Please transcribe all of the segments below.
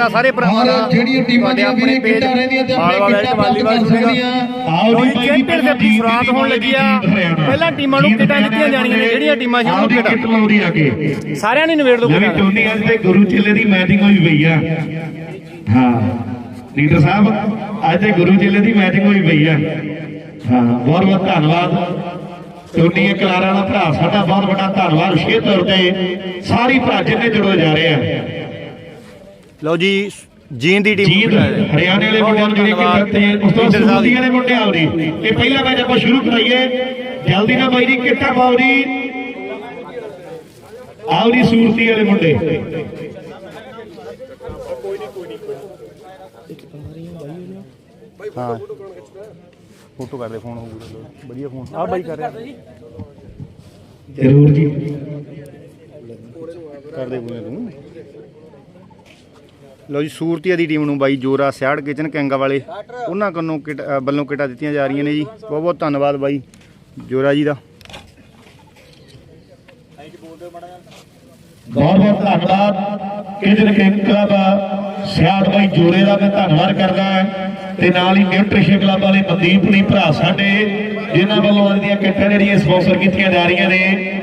ਆ ਸਾਰੇ ਭਰਾਵਾਂ ਦਾ। ਜਿਹੜੀਆਂ ਟੀਮਾਂ ਦੀਆਂ ਆਪਣੇ ਪੇਜ ਤੇ ਮਾਲਵਾ ਕਿੱਟਾਂ ਵਾਲੀਬਾਲ ਜੀ ਜੀ ਚੈਂਪੀਅਨ ਦੇ ਦੀ ਸ਼ੁਰੂਆਤ ਹੋਣ ਲੱਗੀ ਆ ਪਹਿਲਾਂ ਟੀਮਾਂ ਨੂੰ ਕਿੱਟਾਂ ਦਿੱਤੀਆਂ ਜਾਣੀਆਂ ਨੇ ਜਿਹੜੀਆਂ ਟੀਮਾਂ ਸੀ ਆਓ ਉਹਨੂੰ ਜੀ ਕਿੱਟਾਂ ਲਾਉਦੀ ਅੱਗੇ ਸਾਰਿਆਂ ਨੇ ਨਿਬੇੜ ਦੋ ਨਵੀਂ ਟੋਨੀ ਅੱਜ ਤੇ ਗੁਰੂ ਚੇਲੇ ਦੀ ਮੈਚਿੰਗ ਹੋਈ ਪਈ ਆ। ਹਾਂ। ਲੀਡਰ ਸਾਹਿਬ ਅੱਜ ਤੇ ਗੁਰੂ ਚੇਲੇ ਦੀ ਮੈਚਿੰਗ ਹੋਈ ਪਈ ਆ। ਹਾਂ ਬਹੁਤ ਬਹੁਤ ਧੰਨਵਾਦ ਇਹ ਕਲਾਰਾ ਦਾ ਭਰਾ ਸਾਡਾ ਬਹੁਤ ਵੱਡਾ ਧੰਨਵਾਦ। ਵਿਸ਼ੇਸ਼ ਤੌਰ ਤੇ ਸਾਰੀ ਭਰਾ ਜਿੰਨੇ ਜੁੜੇ ਜਾ ਰਹੇ ਆ। ਲਓ ਜੀ ਜੀਨ ਦੀ ਟੀਮ ਜੀਤ ਹਰਿਆਣੇ ਵਾਲੇ ਮੁੰਡਿਆਂ ਨੂੰ ਜਿਹੜੀ ਕਿ ਤੇ ਉਸ ਤੋਂ ਸੂਰਤੀ ਵਾਲੇ ਮੁੰਡੇ ਆਉਰੀ ਇਹ ਪਹਿਲਾ ਮੈਚ ਆਪਾਂ ਸ਼ੁਰੂ ਕਰਾਈਏ। ਜਲਦੀ ਨਾਲ ਬਾਈ ਦੀ ਕਿੱਟਾ ਪਾਉਰੀ ਆਉਰੀ ਸੂਰਤੀ ਵਾਲੇ ਮੁੰਡੇ। ਹਾਂ। ਫੋਟੋ ਕਰ ਦੇ ਫੋਨ ਹੋਊਗਾ। ਵਧੀਆ ਫੋਨ। ਆ ਬਾਈ ਕਰ ਰਿਹਾ। ਜ਼ਰੂਰ ਜੀ। ਕਰ ਦੇ ਬੁਲੇ ਤੂੰ। ਲਓ ਜੀ, ਸੂਰਤੀਆ ਦੀ ਟੀਮ ਨੂੰ ਬਾਈ ਜੋਰਾ, ਸਿਆੜ, ਕਿਚਨ, ਕੈਂਗਾ ਵਾਲੇ, ਉਹਨਾਂ ਕੰਨੋਂ ਵੱਲੋਂ ਕਿਟਾ ਦਿੱਤੀਆਂ ਜਾ ਰਹੀਆਂ ਨੇ ਜੀ। ਬਹੁਤ ਬਹੁਤ ਧੰਨਵਾਦ ਬਾਈ ਜੋਰਾ ਜੀ ਦਾ। ਬਹੁਤ ਬਹੁਤ ਧੰਨਵਾਦ। ਕਿਜਨ ਕਿੰਗ ਕਲੱਬ, ਸਿਆੜ ਬਾਈ ਜੋਰੇ ਦਾ ਮੈਂ ਧੰਨਵਾਦ ਕਰਦਾ ਹਾਂ। ਤੇ ਨਾਲ ਹੀ ਨਿਊਟ੍ਰੀਸ਼ਨ ਕਲੱਬ ਵਾਲੇ ਮਨਦੀਪ ਨਹੀਂ ਭਰਾ ਸਾਡੇ, ਜਿਨ੍ਹਾਂ ਵੱਲੋਂ ਅੱਜ ਦੀਆਂ ਕਿੱਟਾਂ ਜਿਹੜੀਆਂ ਸਪਾਂਸਰ ਕੀਤੀਆਂ ਜਾ ਰਹੀਆਂ ਨੇ।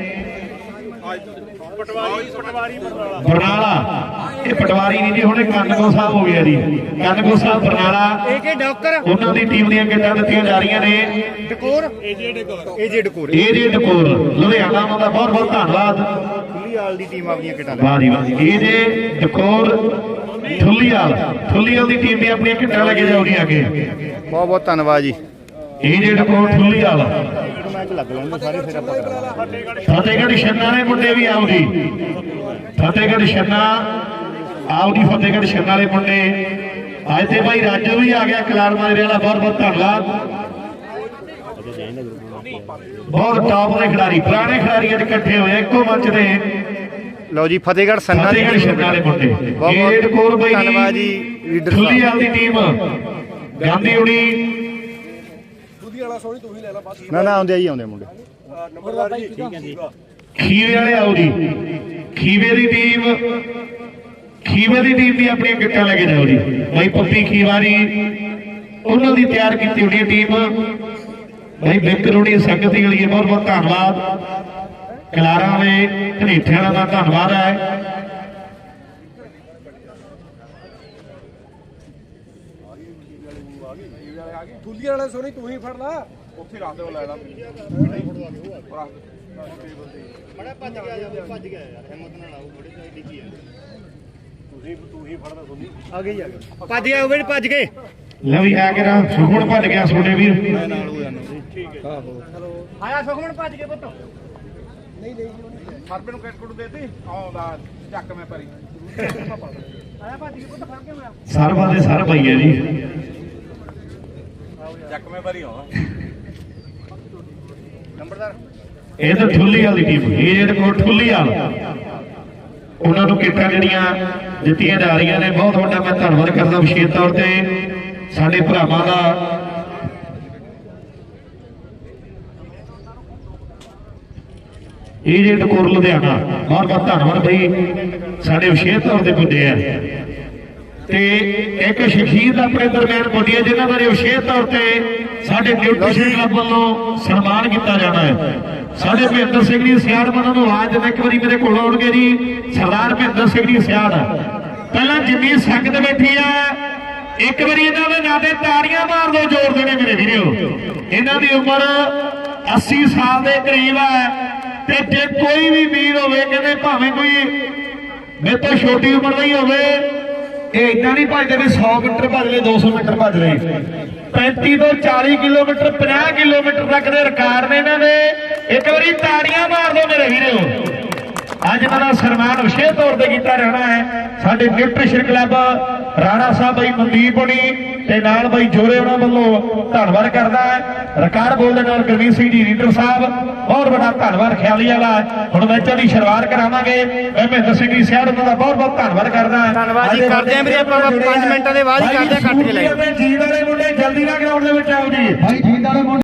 ਬਰਨਾਲਾ। ਇਹ ਪਟਵਾਰੀ ਨਹੀਂ ਜੀ ਹੁਣ ਕੰਨਗੋ ਸਾਹਿਬ ਹੋ ਗਿਆ ਜੀ। ਕੰਨਗੋ ਸਾਹਿਬ ਬਰਨਾਲਾ। ਏਕੇ ਡਾਕਰ। ਉਹਨਾਂ ਦੀ ਟੀਮ ਦੀਆਂ ਕਿੱਟਾਂ ਦਿੱਤੀਆਂ ਜਾ ਰਹੀਆਂ ਨੇ। Decor. AJ decor. AJ decor. ਇਹ ਜੇ ਡਕੋਰ। ਲੁਧਿਆਣਾ ਉਹਨਾਂ ਦਾ ਬਹੁਤ ਬਹੁਤ ਧੰਨਵਾਦ। ਖੁੱਲੀਵਾਲ ਦੀ ਟੀਮ ਆਪਣੀਆਂ ਕਿਟਾਂ ਲੈ ਵਾਹ ਜੀ ਵਾਹ ਜੀ। ਇਹ ਜੇ ਡਕੋਰ ਠੁੱਲੀਵਾਲ ਠੁੱਲੀਵਾਲ ਦੀ ਟੀਮ ਵੀ ਆਪਣੀਆਂ ਕਿੱਟਾਂ ਲੈ ਕੇ ਜਾਊਗੀ ਅੱਗੇ। ਬਹੁਤ ਬਹੁਤ ਧੰਨਵਾਦ ਜੀ। ਇਹ ਜੇ ਡਕੋਰ ਠੁੱਲੀਵਾਲ ਮੈਚ ਲੱਗ ਲੈਂਦੇ ਸਾਰੇ ਫਿਰ ਆਪਾਂ ਕਰਾਂਗੇ। ਫਤਿਹਗੜ੍ਹ ਛੰਨਾ ਦੇ ਮੁੰਡੇ ਵੀ ਜੀ। ਫਤਿਹਗੜ੍ਹ ਛੰਨਾ ਜੀ ਫਤਿਹਗੜ੍ਹ ਛੰਨਾ ਵਾਲੇ ਮੁੰਡੇ। ਅੱਜ ਤੇ ਭਾਈ ਰਾਜੂ ਵੀ ਆ ਗਿਆ ਕਲਾਰ ਮਾਜਰੇ ਵਾਲਾ ਬਹੁਤ ਬਹੁਤ ਧੰਨਵਾਦ। ਬਹੁਤ ਟਾਪ ਦੇ ਖਿਡਾਰੀ ਪੁਰਾਣੇ ਖਿਡਾਰੀ ਅੱਜ ਇਕੱਠੇ ਹੋਏ ਇੱਕੋ ਮੰਚ ਤੇ। ਲਓ ਜੀ ਫਤਿਹਗੜ੍ਹ ਸੰਨਾ ਦੀ ਵਾਲੇ ਮੁੰਡੇ। ਬਹੁਤ ਬਾਈ ਧੰਨਵਾਦ ਜੀ ਲੀਡਰ ਸਾਹਿਬ। ਠੁੱਲੀਵਾਲ ਦੀ ਟੀਮ ਗਾਂਧੀ ਹੁਣੀ। ਨਾ ਨਾ ਆਉਂਦੇ ਆ ਜੀ ਆਉਂਦੇ ਆ ਮੁੰਡੇ। ਖੀਵੇ ਵਾਲੇ ਆਓ ਜੀ। ਖੀਵੇ ਦੀ ਟੀਮ ਖੀਵੇ ਦੀ ਟੀਮ ਵੀ ਆਪਣੀਆਂ ਕਿੱਟਾਂ ਲੈ ਕੇ ਜਾਓ ਜੀ। ਬਾਈ ਪੱਪੀ ਖੀਵਾਰੀ ਉਹਨਾਂ ਦੀ ਤਿਆਰ ਕੀਤੀ ਹੋਣੀ ਟੀਮ ਬਾਈ ਬਿਕਰੋੜੀ ਸੰਗਤੀ ਵਾਲੀ ਹੈ, ਬਹੁਤ ਬਹੁਤ ਧੰਨਵਾਦ। ਕਲਾਰਾਂ ਵਾਲੇ ਘਨੇਠਿਆਂ ਦਾ ਧੰਨਵਾਦ ਹੈ। ਫੁੱਲੀ ਵਾਲਾ ਸੋਨੀ ਤੂੰ ਹੀ ਫੜ ਲਾ। ਉੱਥੇ ਰੱਖ ਦੇ ਲੈਣਾ। ਬੜਾ ਭੱਜ ਗਿਆ ਭੱਜ ਗਿਆ ਯਾਰ ਹਿੰਮਤ ਨਾਲ ਆਓ ਥੋੜੀ ਜਿਹੀ ਡਿੱਗੀ ਆ। ਤੁਸੀਂ ਤੂੰ ਹੀ ਫੜਦਾ ਸੋਨੀ ਆ ਗਈ ਆ ਗਈ ਭੱਜ ਗਿਆ ਉਹ ਵੀ ਭੱਜ ਗਏ। ਲੈ ਵੀ ਆ ਕੇ ਨਾ ਸੁਖਮਣ ਭੱਜ ਗਿਆ ਛੋਟੇ ਵੀਰ। ਨਾਲ ਹੋ ਜਾਣਾ ਠੀਕ ਹੈ ਆਇਆ ਸੁਖਮਣ ਭੱਜ ਗਏ ਪੁੱਤ। ਹਰਪੇ ਨੂੰ ਕੈਟ ਕੁੱਟ ਦੇਤੀ। ਆਉਂਦਾ ਚੱਕ ਮੈਂ ਪਰੀ। ਆਇਆ ਭੱਜ ਗਏ ਪੁੱਤ ਫੜ ਕੇ ਹੋਇਆ ਸਰਵਾ ਦੇ ਸਰ ਪਈ ਹੈ ਜੀ। ਚੱਕ ਮੈਂ ਪਰੀ ਆਉਂਦਾ ਨੰਬਰਦਾਰ। ਇਹ ਤਾਂ ਠੁੱਲੀ ਵਾਲੀ ਟੀਮ ਇਹ ਜਿਹੜੇ ਕੋਲ ਠੁੱਲੀ ਵਾਲ। ਉਹਨਾਂ ਨੂੰ ਕਿੱਟਾਂ ਜਿਹੜੀਆਂ ਦਿੱਤੀਆਂ ਜਾ ਰਹੀਆਂ ਨੇ। ਬਹੁਤ ਵੱਡਾ ਮੈਂ ਧੰਨਵਾਦ ਕਰਦਾ ਵਿਸ਼ੇਸ਼ ਤੌਰ ਤੇ ਸਾਡੇ ਭਰਾਵਾਂ ਦਾ। ਇਹ ਜੇ ਟਕੋਰ ਲੁਧਿਆਣਾ, ਬਹੁਤ ਬਹੁਤ ਧੰਨਵਾਦ ਬਈ। ਸਾਡੇ ਵਿਸ਼ੇਸ਼ ਤੌਰ ਤੇ ਪੁੱਜੇ ਆ। ਤੇ ਇੱਕ ਸ਼ਖਸੀਅਤ ਆਪਣੇ ਦਰਮਿਆਨ ਪੁੱਜੀ ਹੈ ਜਿਨ੍ਹਾਂ ਬਾਰੇ ਵਿਸ਼ੇਸ਼ ਤੌਰ ਤੇ ਸਾਡੇ ਨਿਊਟ੍ਰੀਸ਼ਨ ਕਲੱਬ ਵੱਲੋਂ ਸਨਮਾਨ ਕੀਤਾ ਜਾਣਾ ਹੈ। ਸਾਡੇ ਮਹਿੰਦਰ ਸਿੰਘ ਜੀ ਸਿਆੜ ਮਨਾਂ ਨੂੰ ਆਵਾਜ਼ ਦੇਣਾ ਇੱਕ ਵਾਰੀ ਮੇਰੇ ਕੋਲ ਆਉਣਗੇ ਜੀ। ਸਰਦਾਰ ਮਹਿੰਦਰ ਸਿੰਘ ਜੀ ਸਿਆੜ ਪਹਿਲਾਂ ਜਿੰਨੀ ਸੰਗਤ ਬੈਠੀ ਆ, ਇੱਕ ਵਾਰੀ ਇਹਨਾਂ ਦੇ ਨਾਂ ਤੇ ਤਾੜੀਆਂ ਮਾਰ ਦਿਓ ਜ਼ੋਰ ਦੇ ਨੇ ਮੇਰੇ ਵੀਰੋ। ਇਹਨਾਂ ਦੀ ਉਮਰ 80 ਸਾਲ ਦੇ ਕਰੀਬ ਹੈ ਤੇ ਜੇ ਕੋਈ ਵੀ ਵੀਰ ਹੋਵੇ, ਕਹਿੰਦੇ ਭਾਵੇਂ ਕੋਈ ਮੇਰੇ ਤੋਂ ਛੋਟੀ ਉਮਰ ਦਾ ਹੀ ਹੋਵੇ, ਇਹ ਇਦਾਂ ਨਹੀਂ ਭੱਜਦੇ ਵੀ 100 ਮੀਟਰ ਭੱਜ ਲਏ 200 ਮੀਟਰ ਭੱਜ ਲਏ। 35 ਤੋਂ 40 ਕਿਲੋਮੀਟਰ 50 ਕਿਲੋਮੀਟਰ ਤੱਕ ਦੇ ਰਿਕਾਰਡ ਨੇ ਇਹਨਾਂ ਦੇ। ਇੱਕ ਵਾਰੀ ਤਾੜੀਆਂ ਮਾਰ ਦਿਓ ਮੇਰੇ ਵੀਰੋ ਅੱਜ ਇਹਨਾਂ ਦਾ ਸਨਮਾਨ ਵਿਸ਼ੇਸ਼ ਤੌਰ ਤੇ ਕੀਤਾ ਜਾਣਾ ਹੈ। ਸਾਡੇ ਨਿਊਟ੍ਰੀਸ਼ਨ ਕਲੱਬ ਰਾਣਾ ਸਾਹਿਬ ਬਾਈ ਮਨਦੀਪ ਹੋਣੀ ਤੇ ਨਾਲ ਬਾਈ ਜੋਰੇ ਉਹਨਾਂ ਵੱਲੋਂ ਧੰਨਵਾਦ ਕਰਦਾ ਹੈ। ਰਿਕਾਰਡ ਬੋਲਦੇ ਨਾਲ ਗੁਰਮੀਤ ਸਿੰਘ ਜੀ ਰੀਡਰ ਸਾਹਿਬ ਬਹੁਤ ਵੱਡਾ ਧੰਨਵਾਦ ਖਿਆਲੀ ਵਾਲਾ। ਹੁਣ ਮੈਚਾਂ ਦੀ ਸ਼ੁਰੂਆਤ ਕਰਾਵਾਂਗੇ। ਮੈਂ ਮਹਿੰਦਰ ਸਿੰਘ ਜੀ ਸਿਆੜ ਉਹਨਾਂ ਦਾ ਬਹੁਤ ਬਹੁਤ ਧੰਨਵਾਦ ਕਰਦਾ ਧੰਨਵਾਦ ਜੀ, ਕਰਦੇ ਹਾਂ ਵੀਰੇ ਆਪਾਂ ਪੰਜ ਮਿੰਟਾਂ ਦੇ ਬਾਅਦ ਹੀ ਕਰਦੇ ਹਾਂ, ਕੱਟ ਕੇ ਲੈ। ਜੀਤ ਵਾਲੇ ਮੁੰਡੇ ਜਲਦੀ ਨਾਲ ਗਰਾਊਂਡ ਦੇ ਵਿੱਚ ਆਓ ਜੀ। ਭਾਈ ਜੀਤ ਵਾਲੇ ਮੁੰਡੇ